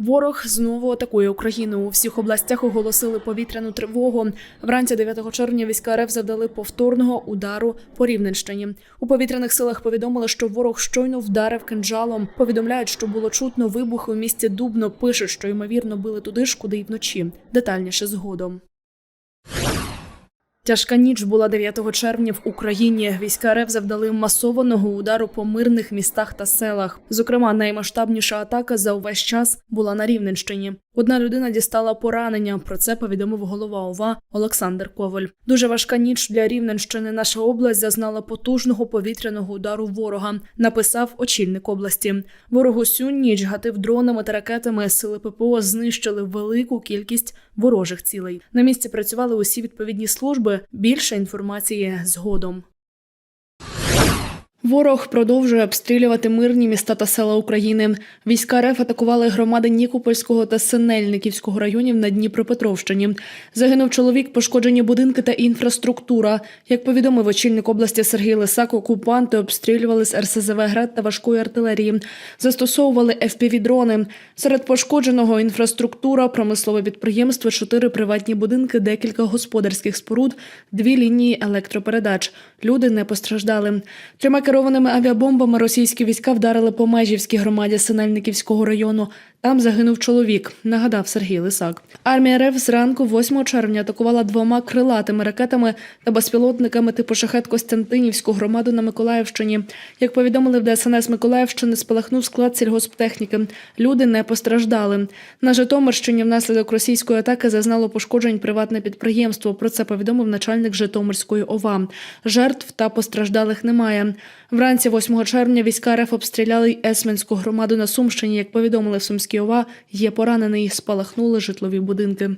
Ворог знову атакує Україну. У всіх областях оголосили повітряну тривогу. Вранці 9 червня війська РФ завдали повторного удару по Рівненщині. У повітряних силах повідомили, що ворог щойно вдарив кинджалом. Повідомляють, що було чутно вибухи у місті Дубно. Пишуть, що ймовірно били туди ж, куди й вночі. Детальніше згодом. Тяжка ніч була 9 червня в Україні. Війська РФ завдали масованого удару по мирних містах та селах. Зокрема, наймасштабніша атака за увесь час була на Рівненщині. Одна людина дістала поранення. Про це повідомив голова ОВА Олександр Коваль. Дуже важка ніч для Рівненщини. Наша область зазнала потужного повітряного удару ворога. Написав очільник області. Ворог усю ніч гатив дронами та ракетами. Сили ППО знищили велику кількість ворожих цілей. На місці працювали усі відповідні служби. Більше інформації згодом. Ворог продовжує обстрілювати мирні міста та села України. Війська РФ атакували громади Нікопольського та Синельниківського районів на Дніпропетровщині. Загинув чоловік, пошкоджені будинки та інфраструктура. Як повідомив очільник області Сергій Лисак, окупанти обстрілювали з РСЗВ ГРАД та важкої артилерії. Застосовували FPV-дрони. Серед пошкодженого інфраструктура, промислове підприємство, чотири приватні будинки, декілька господарських споруд, дві лінії електропередач. Люди не постраждали. Трьома керованими авіабомбами російські війська вдарили по Межівській громаді Синельниківського району. Там загинув чоловік, нагадав Сергій Лисак. Армія РФ зранку 8 червня атакувала двома крилатими ракетами та безпілотниками типу шахет Костянтинівську громаду на Миколаївщині. Як повідомили в ДСНС Миколаївщини, спалахнув склад сільгосптехніки. Люди не постраждали. На Житомирщині внаслідок російської атаки зазнало пошкоджень приватне підприємство. Про це повідомив начальник Житомирської ОВА. Жертв та постраждалих немає. Вранці 8 червня війська РФ обстріляли й Есменську громаду на Сумщині. Як повідомили в Сумській ОВА, є поранений, спалахнули житлові будинки.